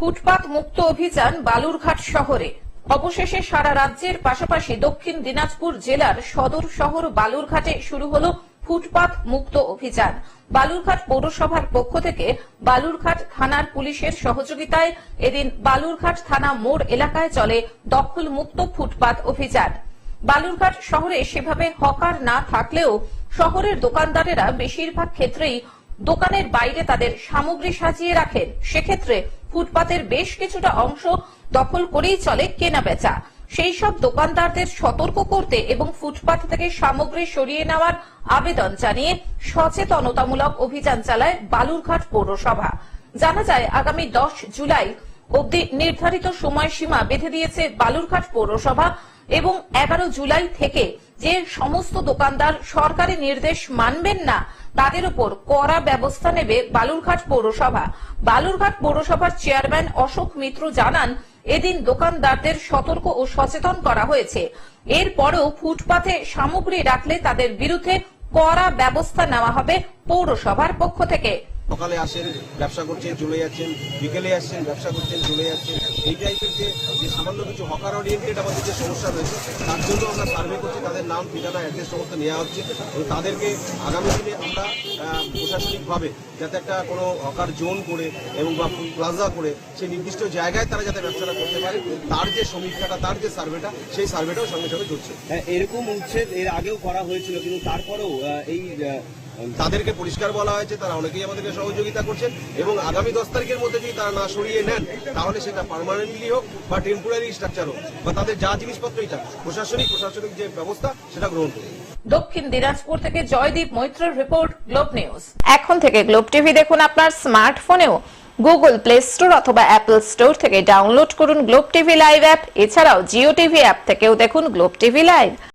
ফুটপাত মুক্ত অভিযান বালুরঘাট শহরে। অবশেষে সারা রাজ্যের পাশাপাশি দক্ষিণ দিনাজপুর জেলার সদর শহর বালুরঘাটে শুরু হলো ফুটপাত মুক্ত অভিযান। বালুরঘাট পৌরসভার পক্ষ থেকে বালুরঘাট থানার পুলিশের সহযোগিতায় এদিন বালুরঘাট থানা মোড় এলাকায় চলে দখল মুক্ত ফুটপাত অভিযান। বালুরঘাট শহরে সেভাবে হকার না থাকলেও শহরের দোকানদারেরা বেশিরভাগ ক্ষেত্রেই দোকানের বাইরে তাদের সামগ্রী সাজিয়ে রাখেন। সেক্ষেত্রে ফুটপাতের বেশ কিছুটা অংশ দখল করেই চলে কেনা বেচা সেই সব দোকানদারদের সতর্ক করতে এবং ফুটপাত থেকে সামগ্রী সরিয়ে নেওয়ার আবেদন জানিয়ে সচেতনতামূলক অভিযান চালায় বালুরঘাট পৌরসভা। জানা যায়, আগামী দশ জুলাই অবধি নির্ধারিত সময়সীমা বেঁধে দিয়েছে বালুরঘাট পৌরসভা এবং এগারো জুলাই থেকে যে সমস্ত দোকানদার সরকারি নির্দেশ মানবেন না, তাদের উপর কড়া ব্যবস্থা নেবে বালুরঘাট পৌরসভা। বালুরঘাট পৌরসভার চেয়ারম্যান অশোক মিত্র জানান, এদিন দোকানদারদের সতর্ক ও সচেতন করা হয়েছে। এরপরেও ফুটপাথে সামগ্রী রাখলে তাদের বিরুদ্ধে কড়া ব্যবস্থা নেওয়া হবে পৌরসভার পক্ষ থেকে। সকালে আসেন ব্যবসা করছেন চলে যাচ্ছেন বিকেলে আসছেন ব্যবসা করছেন চলে যাচ্ছেন। এই টাইপের যে যে সামান্য কিছু হকার ওরিয়েন্টেড আমাদের যে সমস্যা রয়েছে তার জন্য আমরা সার্ভে করছি তাদের নাম ঠিকানা অ্যাড্রেস সমস্ত নেওয়া হচ্ছে। এবং তাদেরকে আগামী দিনে আমরা প্রশাসনিকভাবে যাতে একটা কোনো হকার জোন করে এবং বা প্লাজা করে সেই নির্দিষ্ট জায়গায় তারা যাতে ব্যবসাটা করতে পারে তার যে সমীক্ষাটা তার যে সার্ভেটা সেই সার্ভেটাও সঙ্গে সঙ্গে চলছে। হ্যাঁ, এরকম উচ্ছেদ এর আগেও করা হয়েছিল কিন্তু তারপরেও এই তাদেরকে পরিষ্কার বলা হয়েছে তারা অনেকেই আমাদেরকে সহযোগিতা করছেন এবং আগামী দশ তারিখের মধ্যে যদি তারা না সরিয়ে নেন তাহলে সেটা পার্মানেন্টলি হোক বা টেম্পোরারি স্ট্রাকচার হোক বা তাদের যা জিনিসপত্রই থাক প্রশাসনিক প্রশাসনিক যে ব্যবস্থা সেটা গ্রহণ করবে দক্ষিণ দিনাজপুর থেকে জয়দীপ মৈত্রের রিপোর্ট গ্লোব নিউজ এখন থেকে গ্লোব টিভি দেখুন আপনার স্মার্টফোনেও গুগল প্লে স্টোর অথবা অ্যাপল স্টোর থেকে ডাউনলোড করুন গ্লোব টিভি লাইভ অ্যাপ এছাড়াও জিও টিভি অ্যাপ থেকেও দেখুন গ্লোব টিভি লাইভ